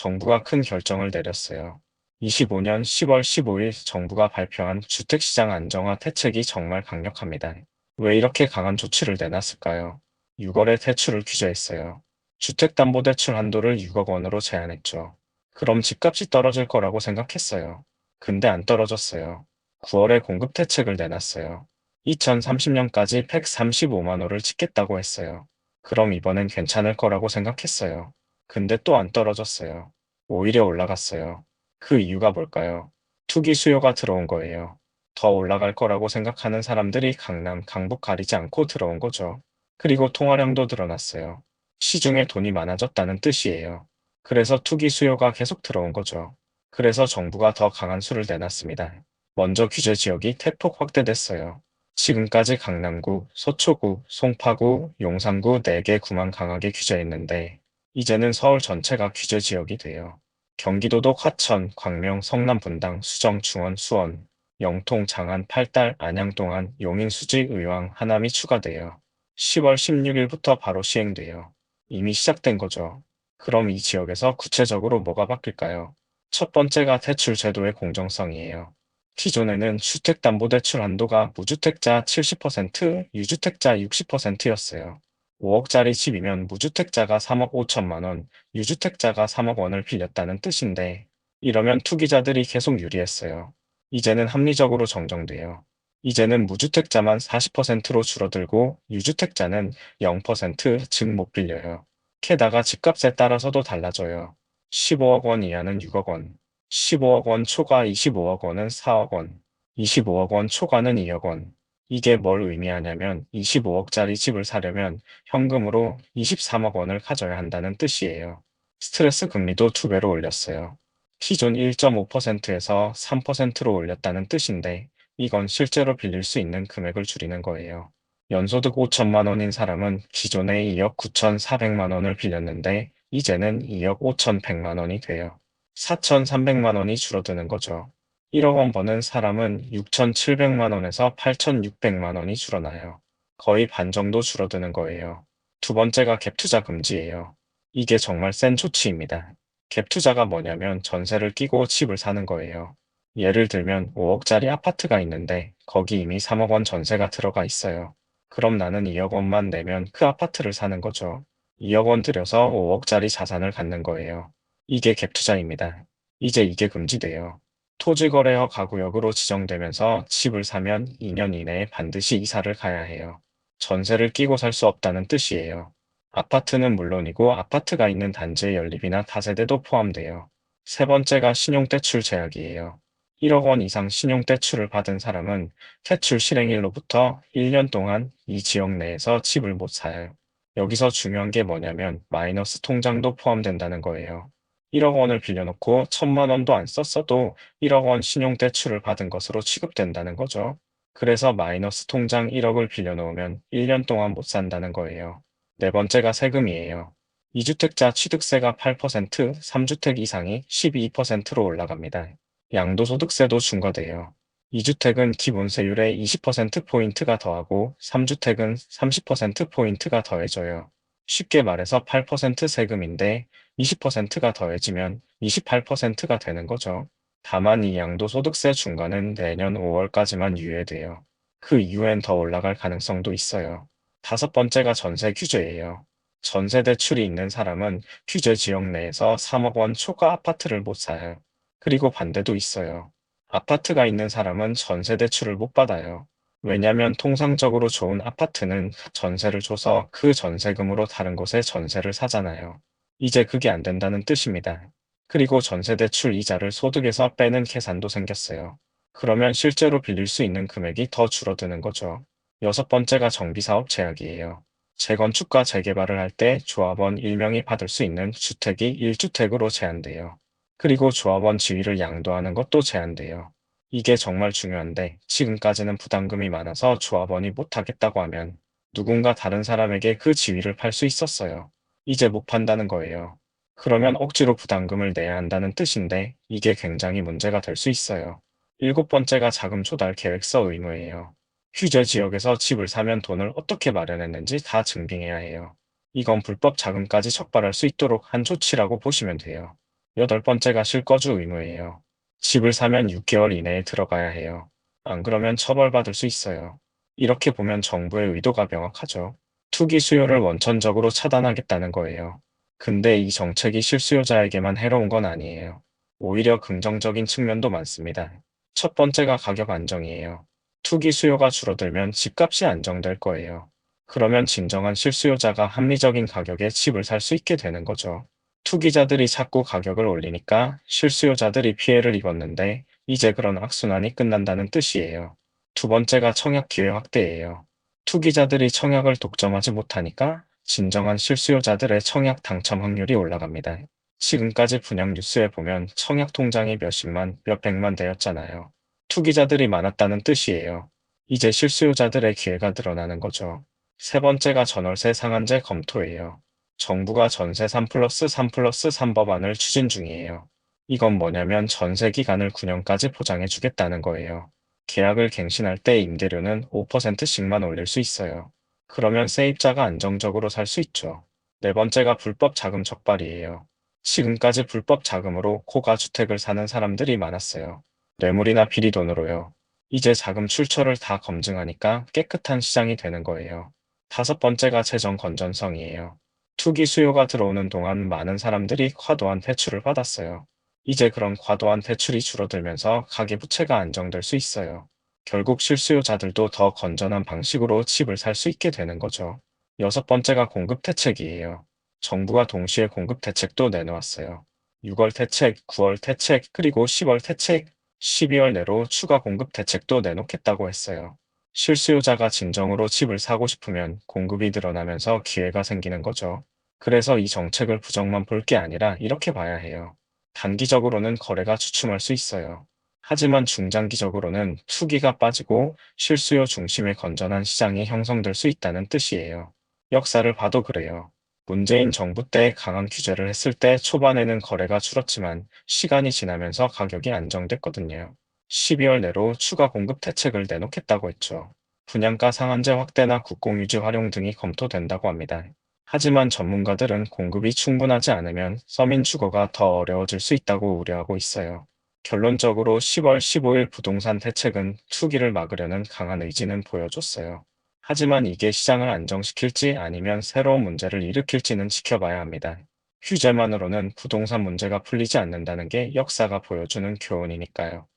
정부가 큰 결정을 내렸어요. 25년 10월 15일 정부가 발표한 주택시장 안정화 대책이 정말 강력합니다. 왜 이렇게 강한 조치를 내놨을까요? 6월에 대출을 규제했어요. 주택담보대출 한도를 6억 원으로 제한했죠. 그럼 집값이 떨어질 거라고 생각했어요. 근데 안 떨어졌어요. 9월에 공급 대책을 내놨어요. 2030년까지 135만 호를 짓겠다고 했어요. 그럼 이번엔 괜찮을 거라고 생각했어요. 근데 또 안 떨어졌어요. 오히려 올라갔어요. 그 이유가 뭘까요? 투기 수요가 들어온 거예요. 더 올라갈 거라고 생각하는 사람들이 강남, 강북 가리지 않고 들어온 거죠. 그리고 통화량도 늘어났어요. 시중에 돈이 많아졌다는 뜻이에요. 그래서 투기 수요가 계속 들어온 거죠. 그래서 정부가 더 강한 수를 내놨습니다. 먼저 규제 지역이 대폭 확대됐어요. 지금까지 강남구, 서초구, 송파구, 용산구 4개 구만 강하게 규제했는데 이제는 서울 전체가 규제 지역이 돼요. 경기도도 화천, 광명, 성남 분당, 수정, 중원, 수원, 영통, 장안, 팔달, 안양, 동안, 용인, 수지, 의왕, 하남이 추가돼요. 10월 16일부터 바로 시행돼요. 이미 시작된 거죠. 그럼 이 지역에서 구체적으로 뭐가 바뀔까요? 첫 번째가 대출 제도의 공정성이에요. 기존에는 주택담보대출 한도가 무주택자 70%, 유주택자 60%였어요. 5억짜리 집이면 무주택자가 3억 5천만 원, 유주택자가 3억 원을 빌렸다는 뜻인데 이러면 투기자들이 계속 유리했어요. 이제는 합리적으로 정정돼요. 이제는 무주택자만 40%로 줄어들고 유주택자는 0%, 즉 못 빌려요. 게다가 집값에 따라서도 달라져요. 15억 원 이하는 6억 원, 15억 원 초과 25억 원은 4억 원, 25억 원 초과는 2억 원. 이게 뭘 의미하냐면 25억짜리 집을 사려면 현금으로 23억 원을 가져야 한다는 뜻이에요. 스트레스 금리도 두 배로 올렸어요. 기존 1.5%에서 3%로 올렸다는 뜻인데 이건 실제로 빌릴 수 있는 금액을 줄이는 거예요. 연소득 5천만 원인 사람은 기존에 2억 9천4백만 원을 빌렸는데 이제는 2억 5천100만 원이 돼요. 4천3백만 원이 줄어드는 거죠. 1억 원 버는 사람은 6천7백만 원에서 8천6백만 원이 줄어나요. 거의 반 정도 줄어드는 거예요. 두 번째가 갭 투자 금지예요. 이게 정말 센 조치입니다. 갭 투자가 뭐냐면 전세를 끼고 집을 사는 거예요. 예를 들면 5억짜리 아파트가 있는데 거기 이미 3억 원 전세가 들어가 있어요. 그럼 나는 2억 원만 내면 그 아파트를 사는 거죠. 2억 원 들여서 5억짜리 자산을 갖는 거예요. 이게 갭 투자입니다. 이제 이게 금지돼요. 토지거래허 가구역으로 지정되면서 집을 사면 2년 이내에 반드시 이사를 가야 해요. 전세를 끼고 살 수 없다는 뜻이에요. 아파트는 물론이고 아파트가 있는 단지의 연립이나 다세대도 포함돼요. 세 번째가 신용대출 제약이에요. 1억 원 이상 신용대출을 받은 사람은 대출 실행일로부터 1년 동안 이 지역 내에서 집을 못 사요. 여기서 중요한 게 뭐냐면 마이너스 통장도 포함된다는 거예요. 1억 원을 빌려놓고 천만 원도 안 썼어도 1억 원 신용대출을 받은 것으로 취급된다는 거죠. 그래서 마이너스 통장 1억을 빌려놓으면 1년 동안 못 산다는 거예요. 네 번째가 세금이에요. 2주택자 취득세가 8%, 3주택 이상이 12%로 올라갑니다. 양도소득세도 중과돼요. 2주택은 기본세율의 20%포인트가 더하고 3주택은 30%포인트가 더해져요. 쉽게 말해서 8% 세금인데 20%가 더해지면 28%가 되는 거죠. 다만 이 양도소득세 중과는 내년 5월까지만 유예돼요. 그 이후엔 더 올라갈 가능성도 있어요. 다섯 번째가 전세 규제예요. 전세 대출이 있는 사람은 규제 지역 내에서 3억 원 초과 아파트를 못 사요. 그리고 반대도 있어요. 아파트가 있는 사람은 전세 대출을 못 받아요. 왜냐면 통상적으로 좋은 아파트는 전세를 줘서 그 전세금으로 다른 곳에 전세를 사잖아요. 이제 그게 안 된다는 뜻입니다. 그리고 전세대출 이자를 소득에서 빼는 계산도 생겼어요. 그러면 실제로 빌릴 수 있는 금액이 더 줄어드는 거죠. 여섯 번째가 정비사업 제약이에요. 재건축과 재개발을 할 때 조합원 1명이 받을 수 있는 주택이 1주택으로 제한돼요. 그리고 조합원 지위를 양도하는 것도 제한돼요. 이게 정말 중요한데 지금까지는 부담금이 많아서 조합원이 못하겠다고 하면 누군가 다른 사람에게 그 지위를 팔 수 있었어요. 이제 못 판다는 거예요. 그러면 억지로 부담금을 내야 한다는 뜻인데 이게 굉장히 문제가 될 수 있어요. 일곱 번째가 자금 조달 계획서 의무예요. 휴재 지역에서 집을 사면 돈을 어떻게 마련했는지 다 증빙해야 해요. 이건 불법 자금까지 적발할 수 있도록 한 조치라고 보시면 돼요. 여덟 번째가 실거주 의무예요. 집을 사면 6개월 이내에 들어가야 해요. 안 그러면 처벌받을 수 있어요. 이렇게 보면 정부의 의도가 명확하죠. 투기 수요를 원천적으로 차단하겠다는 거예요. 근데 이 정책이 실수요자에게만 해로운 건 아니에요. 오히려 긍정적인 측면도 많습니다. 첫 번째가 가격 안정이에요. 투기 수요가 줄어들면 집값이 안정될 거예요. 그러면 진정한 실수요자가 합리적인 가격에 집을 살 수 있게 되는 거죠. 투기자들이 자꾸 가격을 올리니까 실수요자들이 피해를 입었는데 이제 그런 악순환이 끝난다는 뜻이에요. 두 번째가 청약 기회 확대예요. 투기자들이 청약을 독점하지 못하니까 진정한 실수요자들의 청약 당첨 확률이 올라갑니다. 지금까지 분양 뉴스에 보면 청약 통장이 몇십만, 몇백만 되었잖아요. 투기자들이 많았다는 뜻이에요. 이제 실수요자들의 기회가 늘어나는 거죠. 세 번째가 전월세 상한제 검토예요. 정부가 전세 3 플러스 3 플러스 3 법안을 추진 중이에요. 이건 뭐냐면 전세 기간을 9년까지 보장해 주겠다는 거예요. 계약을 갱신할 때 임대료는 5%씩만 올릴 수 있어요. 그러면 세입자가 안정적으로 살 수 있죠. 네 번째가 불법 자금 적발이에요. 지금까지 불법 자금으로 고가 주택을 사는 사람들이 많았어요. 뇌물이나 비리 돈으로요. 이제 자금 출처를 다 검증하니까 깨끗한 시장이 되는 거예요. 다섯 번째가 재정 건전성이에요. 투기 수요가 들어오는 동안 많은 사람들이 과도한 대출을 받았어요. 이제 그런 과도한 대출이 줄어들면서 가계부채가 안정될 수 있어요. 결국 실수요자들도 더 건전한 방식으로 집을 살 수 있게 되는 거죠. 여섯 번째가 공급 대책이에요. 정부가 동시에 공급 대책도 내놓았어요. 6월 대책, 9월 대책, 그리고 10월 대책, 12월 내로 추가 공급 대책도 내놓겠다고 했어요. 실수요자가 진정으로 집을 사고 싶으면 공급이 늘어나면서 기회가 생기는 거죠. 그래서 이 정책을 부정만 볼 게 아니라 이렇게 봐야 해요. 단기적으로는 거래가 주춤할 수 있어요. 하지만 중장기적으로는 투기가 빠지고 실수요 중심의 건전한 시장이 형성될 수 있다는 뜻이에요. 역사를 봐도 그래요. 문재인 정부 때 강한 규제를 했을 때 초반에는 거래가 줄었지만 시간이 지나면서 가격이 안정됐거든요. 12월 내로 추가 공급 대책을 내놓겠다고 했죠. 분양가 상한제 확대나 국공유지 활용 등이 검토된다고 합니다. 하지만 전문가들은 공급이 충분하지 않으면 서민 주거가 더 어려워질 수 있다고 우려하고 있어요. 결론적으로 10월 15일 부동산 대책은 투기를 막으려는 강한 의지는 보여줬어요. 하지만 이게 시장을 안정시킬지 아니면 새로운 문제를 일으킬지는 지켜봐야 합니다. 규제만으로는 부동산 문제가 풀리지 않는다는 게 역사가 보여주는 교훈이니까요.